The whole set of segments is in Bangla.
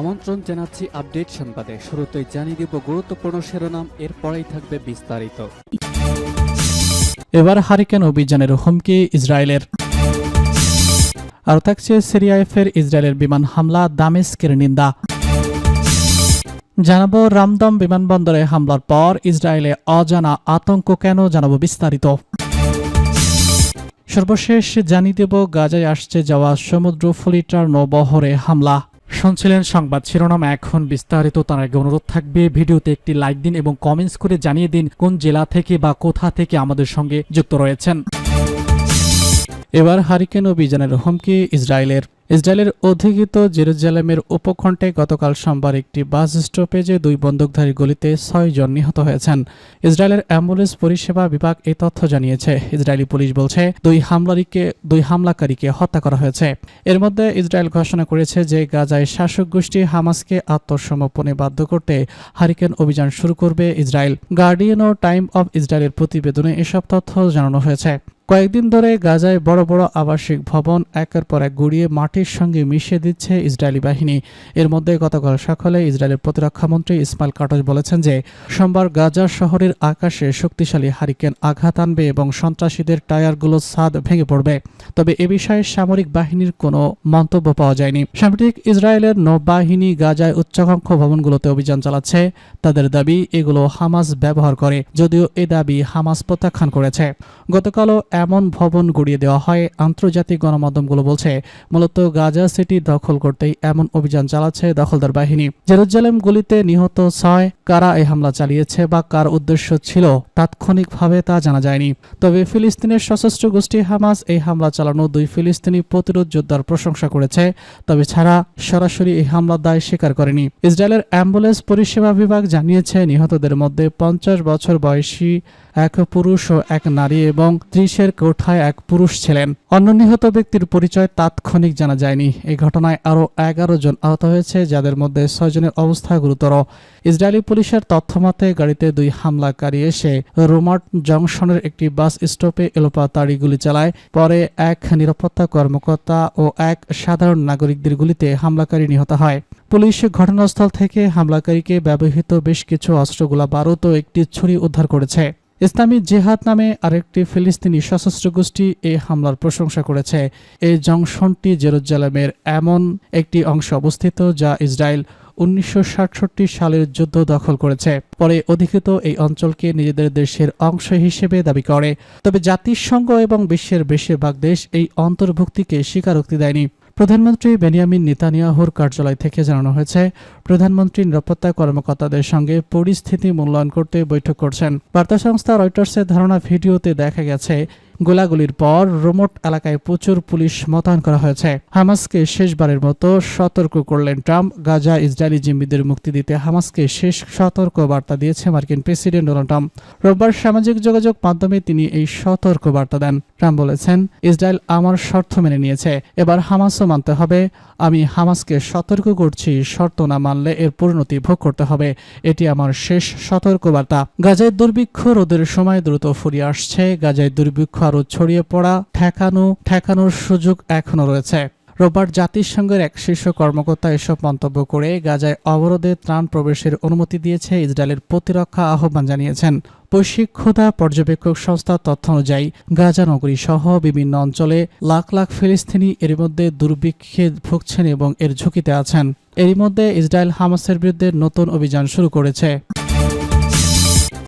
আমন্ত্রণ জানাচ্ছি আপডেট সংবাদে। শুরুতেই জানিয়ে দিব গুরুত্বপূর্ণ শিরোনাম, এরপরেই থাকবে বিস্তারিত। এবার হারিকেন অভিযানের হুমকি, ইসরায়েলের। আর থাকছে সিরিয়াইফের ইসরায়েলের বিমান হামলা, দামেস্কের নিন্দা। জানাব রামদম বিমানবন্দরে হামলার পর ইসরায়েলে অজানা আতঙ্ক কেন, জানাব বিস্তারিত। সর্বশেষ জানিয়ে দেব, গাজায় আসছে যাওয়া সমুদ্র ফ্লিটার নৌবহরে হামলা। শুনছিলেন সংবাদ শিরোনাম। এখন বিস্তারিত তার আগে অনুরোধ থাকবে, ভিডিওতে একটি লাইক দিন এবং কমেন্টস করে জানিয়ে দিন কোন জেলা থেকে বা কোথা থেকে আমাদের সঙ্গে যুক্ত রয়েছেন। এবার হারিকেন অভিযানের হুমকি, ইসরায়েলের ইসরায়েলের অধিকৃত জেরুজালেমের উপকণ্ঠে গতকাল সোমবার একটি বাস স্টপেজে দুই বন্দুকধারী গুলিতে ছয় জন নিহত হয়েছেন। ইসরায়েলের অ্যাম্বুলেন্স পরিষেবা বিভাগ এই তথ্য জানিয়েছে। ইসরায়েলি পুলিশ বলছে, দুই হামলারিকে, দুই হামলাকারীকে হত্যা করা হয়েছে। এর মধ্যে ইসরায়েল ঘোষণা করেছে যে গাজায় শাসক গোষ্ঠী হামাসকে আত্মসমর্পণে বাধ্য করতে হারিকেন অভিযান শুরু করবে ইসরায়েল। গার্ডিয়ান ও টাইম অব ইসরায়েলের প্রতিবেদনে এসব তথ্য জানানো হয়েছে। কয়েকদিন ধরে গাজায় বড় বড় আবাসিক ভবন একের পর এক গুড়িয়ে মাটির সঙ্গে মিশিয়ে দিচ্ছে ইসরায়েলি বাহিনী। এর মধ্যে গতকাল সকালে ইসরায়েলের প্রতিরক্ষামন্ত্রী ইসমাইল কাটজ বলেছেন যে, সোমবার গাজা শহরের আকাশে শক্তিশালী হারিকেন আঘাত আনবে এবং সন্ত্রাসীদের টায়ারগুলো ছাদ ভেঙে পড়বে। তবে এ বিষয়ে সামরিক বাহিনীর কোনো মন্তব্য পাওয়া যায়নি। সাম্প্রতিক ইসরায়েলের নৌবাহিনী গাজায় উচ্চাকাঙ্ক্ষ ভবনগুলোতে অভিযান চালাচ্ছে। তাদের দাবি, এগুলো হামাস ব্যবহার করে, যদিও এ দাবি হামাস প্রত্যাখ্যান করেছে। গতকালও এমন ভবন গড়িয়ে দেওয়া হয়, আন্তর্জাতিক গণমাধ্যমগুলো বলছে, মূলত গাজা সিটি দখল করতেই এমন অভিযান চালাচ্ছে দখলদার বাহিনী। জেরুজালেম গুলিতে নিহত ছয়, কারা এই হামলা চালিয়েছে বা কার উদ্দেশ্য ছিল তাৎক্ষণিকভাবে তা জানা যায়নি। তবে ফিলিস্তিনের সশস্ত্র গোষ্ঠী হামাস এই হামলা চালানো দুই ফিলিস্তিনি প্রতিরোধ যোদ্ধার প্রশংসা করেছে, তবে ছাড়া সরাসরি এই হামলার দায় স্বীকার করেনি। ইসরায়েলের অ্যাম্বুলেন্স পরিষেবা বিভাগ জানিয়েছে, নিহতদের মধ্যে পঞ্চাশ বছর বয়সী এক পুরুষ ও এক নারী এবং ত্রিশের কোঠায় এক পুরুষ ছিলেন। অন্য নিহত ব্যক্তির পরিচয় তাৎক্ষণিক জানা যায়নি। এই ঘটনায় আরও এগারো জন আহত হয়েছে, যাদের মধ্যে ছয়জনের অবস্থা গুরুতর। ইসরায়েলি পুলিশের তথ্যমতে, গাড়িতে দুই হামলাকারী এসে রোমাট জংশনের একটি বাস স্টপে এলোপাতাড়ি গুলি চালায়। পরে এক নিরাপত্তা কর্মকর্তা ও এক সাধারণ নাগরিকদের গুলিতে হামলাকারী নিহত হয়। পুলিশ ঘটনাস্থল থেকে হামলাকারীকে ব্যবহৃত বেশ কিছু অস্ত্রগুলা, বারুদ ও একটি ছুরি উদ্ধার করেছে। ইসলামী জেহাদ নামে আরেকটি ফিলিস্তিনি সশস্ত্র গোষ্ঠী এই হামলার প্রশংসা করেছে। এই জংশনটি জেরুজালেমের এমন একটি অংশ অবস্থিত যা ইসরায়েল উনিশশো সাতষট্টি সালের যুদ্ধ দখল করেছে। পরে অধিকৃত এই অঞ্চলকে নিজেদের দেশের অংশ হিসেবে দাবি করে। তবে জাতিসংঘ এবং বিশ্বের বেশিরভাগ দেশ এই অন্তর্ভুক্তিকে স্বীকারোক্তি দেয়নি। প্রধানমন্ত্রী বেনিয়ামিন নেতানিয়াহুর কার্যালয় থেকে জানানো হয়েছে, প্রধানমন্ত্রী নিরাপত্তা কর্মকর্তাদের সঙ্গে পরিস্থিতি মূল্যায়ন করতে বৈঠক করছেন। বার্তা সংস্থা রয়টার্সের ধারণা ভিডিওতে দেখা গেছে গোলাগুলির পর রোমোট এলাকায় প্রচুর পুলিশ মোতায়েন করা হয়েছে। হামাসকে শেষবারের মতো সতর্ক করলেন ট্রাম্প। গাজা ইসরায়েলি জিম্মিদের মুক্তি দিতে হামাসকে শেষ সতর্ক বার্তা দিয়েছে মার্কিন প্রেসিডেন্ট ডোনাল্ড ট্রাম্প। রোববার সামাজিক যোগাযোগ মাধ্যমে তিনি এই সতর্ক বার্তা দেন। ট্রাম্প বলেছেন, ইসরায়েল আমার শর্ত মেনে নিয়েছে। এবার হামাসও মানতে হবে আমি হামাসকে সতর্ক করছি, শর্ত না মানলে এর পরিণতি ভোগ করতে হবে। এটি আমার শেষ সতর্কবার্তা। গাজায় দুর্ভিক্ষ রোদের সময় দ্রুত ফুরিয়ে আসছে। গাজায় দুর্ভিক্ষ আরও ছড়িয়ে পড়া, ঠেকানো, ঠেকানোর সুযোগ এখনও রয়েছে। রোববার জাতিসংঘের এক শীর্ষ কর্মকর্তা এসব মন্তব্য করে গাজায় অবরোধে ত্রাণ প্রবেশের অনুমতি দিয়েছে ইসরায়েলের প্রতিরক্ষা আহ্বান জানিয়েছেন। ক্ষুধা পর্যবেক্ষক সংস্থার তথ্য অনুযায়ী গাজা নগরী সহ বিভিন্ন অঞ্চলে লাখ লাখ ফিলিস্তিনি এর মধ্যে দুর্ভিক্ষে ভুগছেন এবং এর ঝুঁকিতে আছেন। এরই মধ্যে ইসরায়েল হামাসের বিরুদ্ধে নতুন অভিযান শুরু করেছে।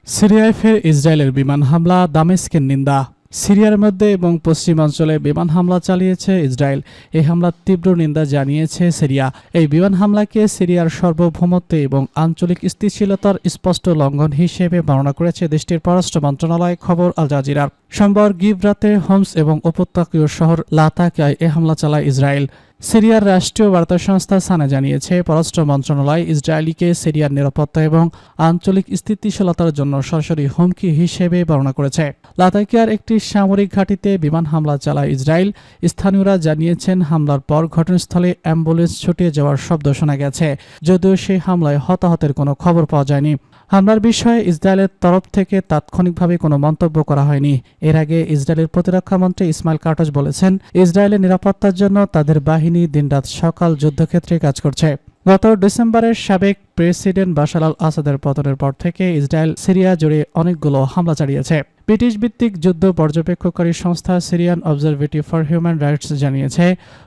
সিরিয়ায় ফের ইসরায়েলের বিমান হামলা, দামেস্কের নিন্দা। সিরিয়ার মধ্যে এবং পশ্চিমাঞ্চলে বিমান হামলা চালিয়েছে ইসরায়েল। এই হামলার তীব্র নিন্দা জানিয়েছে সিরিয়া। এই বিমান হামলাকে সিরিয়ার সার্বভৌমত্ব এবং আঞ্চলিক স্থিতিশীলতার স্পষ্ট লঙ্ঘন হিসেবে বর্ণনা করেছে দেশটির পররাষ্ট্র মন্ত্রণালয়, খবর আল জাজিরার। সোমবার গিভরাতে হোমস এবং উপত্যকীয় শহর লাতাকায় এ হামলা চালায় ইসরায়েল। সিরিয়ার রাষ্ট্রীয় বার্তা সংস্থা সানা জানিয়েছে, পররাষ্ট্র মন্ত্রণালয় ইসরায়েলিকে সিরিয়ার নিরাপত্তা এবং আঞ্চলিক স্থিতিশীলতার জন্য সরাসরি হুমকি হিসেবে বর্ণনা করেছে। লাতাকিয়ার একটি সামরিক ঘাঁটিতে বিমান হামলা চালায় ইসরায়েল। স্থানীয়রা জানিয়েছেন, হামলার পর ঘটনাস্থলে অ্যাম্বুলেন্স ছুটিয়ে যাওয়ার শব্দ শোনা গেছে, যদিও সেই হামলায় হতাহতের কোনো খবর পাওয়া যায়নি। হামলার বিষয়ে ইসরায়েলের তরফ থেকে তাৎক্ষণিকভাবে কোনো মন্তব্য করা হয়নি। এর আগে ইসরায়েলের প্রতিরক্ষা মন্ত্রী ইসমাইল কার্টজ বলেছেন, ইসরায়েলের নিরাপত্তার জন্য তাদের বাহিনী দিনরাত সকাল যুদ্ধক্ষেত্রে কাজ করছে। গত ডিসেম্বরের সাবেক প্রেসিডেন্ট বাশার আল আসাদের পতনের পর থেকে ইসরায়েল, সিরিয়া জুড়ে অনেকগুলো হামলা চালিয়েছে। ব্রিটিশ ভিত্তিক যুদ্ধ পর্যবেক্ষককারী সংস্থা Syrian observatory for human rights জানিয়েছে,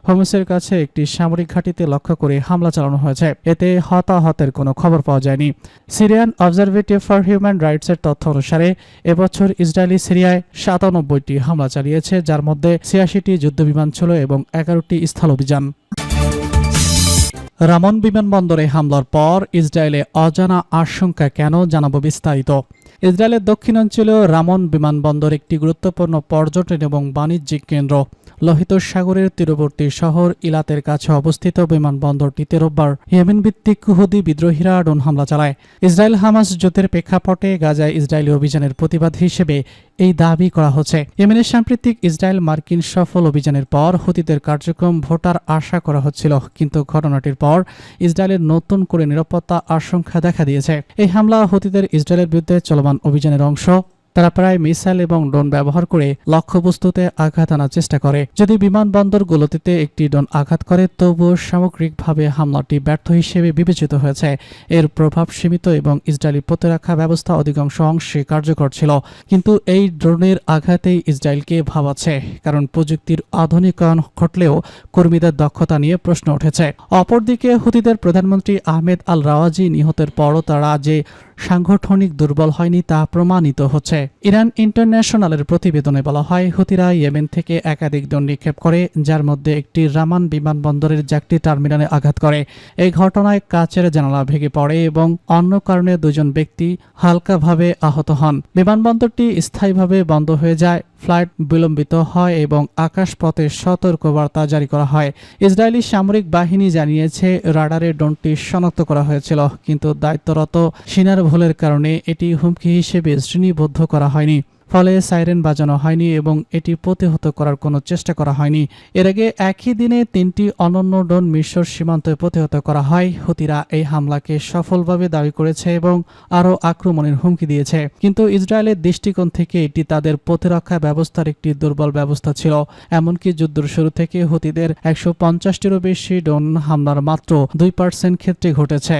হোমসের কাছে একটি সামরিক ঘাঁটিতে লক্ষ্য করে হামলা চালানো হয়েছে। এতে হতাহতের কোনো খবর পাওয়া যায়নি। সিরিয়ান অবজারভেটিভ ফর হিউম্যান রাইটসের তথ্য অনুসারে, এবছর ইসরায়েলি সিরিয়ায় সাতানব্বইটি হামলা চালিয়েছে, যার মধ্যে ছিয়াশিটি যুদ্ধবিমান ছিল এবং এগারোটি স্থল অভিযান। রামন বিমানবন্দরে হামলার পর ইসরায়েলে অজানা আশঙ্কা কেন জানাব বিস্তারিত? ইসরায়েলের দক্ষিণাঞ্চলীয় রামন বিমানবন্দর একটি গুরুত্বপূর্ণ পর্যটন এবং বাণিজ্যিক কেন্দ্র। লোহিত সাগরের তীরবর্তী শহর ইলাতের কাছে অবস্থিত বিমানবন্দরটিতে রোববার ইয়েমেন ভিত্তিক কুহুদি বিদ্রোহীরা ড্রোন হামলা চালায়। ইসরায়েল হামাস যুদ্ধের প্রেক্ষাপটে গাজায় ইসরায়েলি অভিযানের প্রতিবাদ হিসেবে এই দাবি করা হচ্ছে। ইয়েমেনের সাম্প্রতিক ইসরায়েল মার্কিন সফল অভিযানের পর হুতিদের কার্যক্রম ভোটার আশা করা হচ্ছিল, কিন্তু ঘটনাটির পর ইসরায়েলের নতুন করে নিরাপত্তা আশঙ্কা দেখা দিয়েছে। এই হামলা হুতিদের ইসরায়েলের বিরুদ্ধে চলমান অভিযানের অংশ তারা প্রায় মিসাইল এবং ড্রোন ব্যবহার করে লক্ষ্যবস্তুতে আঘাত আনার চেষ্টা করে। যদি বিমানবন্দরগুলোতে একটি ড্রোন আঘাত করে তবুও সামগ্রিকভাবে হামলাটি ব্যর্থ হিসেবে বিবেচিত হয়েছে। এর প্রভাব সীমিত এবং ইসরায়েলি প্রতিরক্ষা ব্যবস্থা অধিকাংশ অংশে কার্যকর ছিল। কিন্তু এই ড্রোনের আঘাতেই ইসরায়েলকে ভাবাচ্ছে, কারণ প্রযুক্তির আধুনিকায়ন ঘটলেও কর্মীদের দক্ষতা নিয়ে প্রশ্ন উঠেছে। অপরদিকে হুতিদের প্রধানমন্ত্রী আহমেদ আল রাওয়াজি নিহতের পরও তারা যে সাংগঠনিক দুর্বল হয়নি তা প্রমাণিত হচ্ছে। ইরান ইন্টারন্যাশনালের প্রতিবেদনে বলা হয়, হুতিরা ইয়েমেন থেকে একাধিক ড্রোন নিক্ষেপ করে, যার মধ্যে একটি রামান বিমানবন্দরের যাত্রী টার্মিনালে আঘাত করে। এই ঘটনায় কাচের জানালা ভেঙে পড়ে এবং অন্য কারণে দুজন ব্যক্তি হালকাভাবে আহত হন। বিমানবন্দরটি স্থায়ীভাবে বন্ধ হয়ে যায়, ফ্লাইট বিলম্বিত হয় এবং আকাশপথে সতর্কবার্তা জারি করা হয়। ইসরায়েলি সামরিক বাহিনী জানিয়েছে, রাডারে ড্রোনটি শনাক্ত করা হয়েছিল, কিন্তু দায়িত্বরত সিনার ভুলের কারণে এটি হুমকি হিসেবে শ্রেণীবদ্ধ করা হয়নি। ফলে সাইরেন বাজানো হয়নি এবং এটি প্রতিহত করার কোনো চেষ্টা করা হয়নি। এর আগে একই দিনে তিনটি অনন্য ড্রোন মিশর সীমান্তে প্রতিহত করা হয়। হুতিরা এই হামলাকে সফলভাবে দাবি করেছে এবং আরও আক্রমণের হুমকি দিয়েছে। কিন্তু ইসরায়েলের দৃষ্টিকোণ থেকে এটি তাদের প্রতিরক্ষা ব্যবস্থার একটি দুর্বল ব্যবস্থা ছিল। এমনকি যুদ্ধের শুরু থেকে হুতিদের একশো পঞ্চাশটিরও বেশি ড্রোন হামলার মাত্র দুই পার্সেন্ট ক্ষেত্রে ঘটেছে।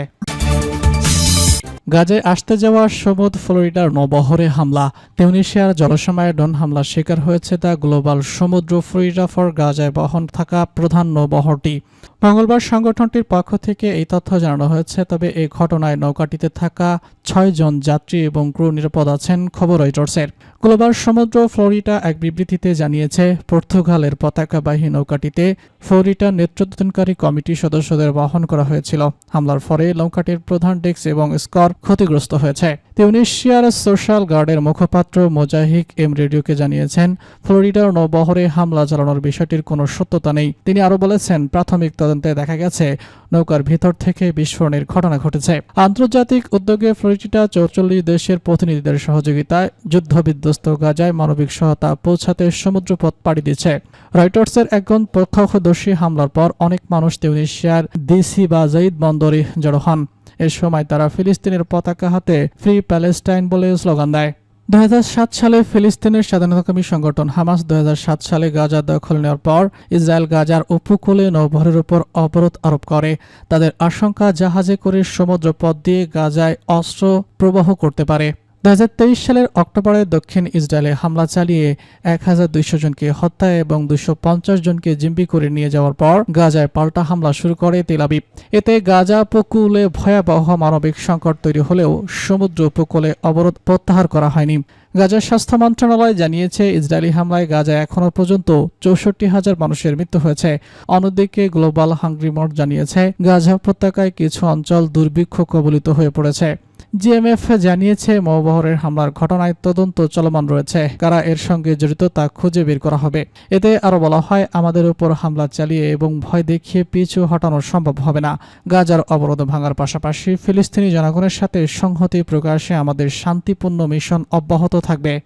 গাজায় আসতে যাওয়ার সমুদ ফ্লোরিডার নবহরে হামলা। তিউনিশিয়ার জলসীমায় ডন হামলা শিকার হয়েছে তা গ্লোবাল সমুদ্র ফ্লোরিডা ফর গাজায় বহন থাকা প্রধান নৌবহরটি। মঙ্গলবার সংগঠনটির পক্ষ থেকে এই তথ্য জানানো হয়েছে, তবে এই ঘটনায় নৌকাটিতে থাকা ছয় জন যাত্রী এবং ক্রু নিরাপদ আছেন, খবর রয়টার্সের গ্লোবাল সমুদ্র ফ্লোরিডা এক বিবৃতিতে জানিয়েছে, পর্তুগালের পতাকাবাহী নৌকাটিতে ফ্লোরিডা নেতৃত্বদানকারী কমিটির সদস্যদের বহন করা হয়েছিল। হামলার ফলে নৌকাটির প্রধান ডেস্ক এবং স্কর ক্ষতিগ্রস্ত হয়েছে। তিউনিশিয়ার সোশ্যাল গার্ডের মুখপাত্র মোজাহিক এম রেডিওকে জানিয়েছেন, ফ্লোরিডার নৌবহরে হামলা চালানোর বিষয়টির কোনো সত্যতা নেই। তিনি আরও বলেছেন, প্রাথমিক তদন্তে দেখা গেছে, নৌকার ভিতর থেকে বিস্ফোরণের ঘটনা ঘটেছে। আন্তর্জাতিক উদ্যোগে ফ্লোরিডা চৌচল্লিশ দেশের প্রতিনিধিদের সহযোগিতায় যুদ্ধবিধ্বস্ত গাজায় মানবিক সহায়তা পৌঁছাতে সমুদ্রপথ পাড়ি দিচ্ছে। রয়টার্সের একজন প্রত্যক্ষদর্শী হামলার পর অনেক মানুষ তিউনিশিয়ার দিসি বা জঈদ বন্দরে জড়ো হন। এ সময় তারা ফিলিস্তিনের পতাকা হাতে ফ্রি প্যালেস্টাইন বলে স্লোগান দেয়। দুহাজার সাত সালে ফিলিস্তিনের স্বাধীনতাকামী সংগঠন হামাস দুহাজার সাত সালে গাজা দখল নেওয়ার পর ইসরায়েল গাজার উপকূলে নৌভরের উপর অবরোধ আরোপ করে। তাদের আশঙ্কা জাহাজে করে সমুদ্র পথ দিয়ে গাজায় অস্ত্র প্রবাহ করতে পারে। দু হাজার তেইশ সালের অক্টোবরে দক্ষিণ ইসরায়েলে হামলা চালিয়ে এক হাজার দুইশো জনকে হত্যা এবং দুইশো পঞ্চাশ জনকে জিম্বি করে নিয়ে যাওয়ার পর গাজায় পাল্টা হামলা শুরু করে তেলাবিব এতে গাজা উপকূলে ভয়াবহ মানবিক সংকট তৈরি হলেও সমুদ্র উপকূলে অবরোধ প্রত্যাহার করা হয়নি। গাজার স্বাস্থ্য মন্ত্রণালয় জানিয়েছে, ইসরায়েলি হামলায় গাজায় এখনও পর্যন্ত চৌষট্টি হাজার মানুষের মৃত্যু হয়েছে। অন্যদিকে গ্লোবাল হাঙ্গ্রি মোড জানিয়েছে, গাজা উপত্যকায় কিছু অঞ্চল দুর্ভিক্ষ কবলিত হয়ে পড়েছে। জিএমএফ জানিয়েছে মৌবহরের হামলার ঘটনায় তদন্ত চলমান রয়েছে। কারা এর সঙ্গে জড়িত তা খুঁজে বের করা হবে। এতে আরও বলা হয়, আমাদের উপর হামলা চালিয়ে এবং ভয় দেখিয়ে পিছু হটানো সম্ভব হবে না। গাজার অবরোধ ভাঙার পাশাপাশি ফিলিস্তিনি জনগণের সাথে সংহতি প্রকাশে আমাদের শান্তিপূর্ণ মিশন অব্যাহত থাকবে।